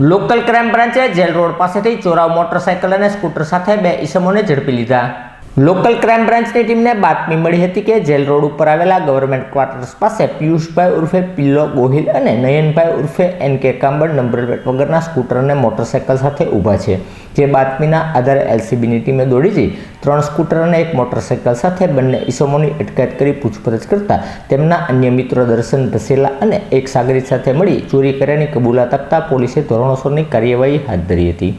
Local crime બ્રાન્ચે jail road પાસેથી ચોરાવ મોટરસાયકલ અને સ્કૂટર સાથે બે ઈસમોને ઝડપી લીધા. લોકલ ક્રાઇમ બ્રાન્ચની ટીમને બાતમી મળી હતી કે જેલ રોડ ઉપર આવેલા ગવર્મેન્ટ ક્વાર્ટર્સ પાસે પિયુષભાઈ ઉર્ફે પિલ્લો ગોહિલ અને નયનભાઈ ઉર્ફે N K Kambal number plate વગરના સ્કૂટર અને મોટરસાયકલ સાથે ઊભા છે. જે બાતમીના આધારે એલસીબીની ટીમે દોડી જઈ ત્રણ સ્કૂટર અને એક મોટરસાયકલ સાથે બંને ઇસમોની અટકાયત કરી પૂછપરછ કરતા તેમના અન્ય મિત્રો દર્શન ધસેલા અને એક સાગરી સાથે મળી ચોરી કર્યાની કબૂલાત આપતા પોલીસે ધોરણસોરની કાર્યવાહી હાથ ધરી હતી.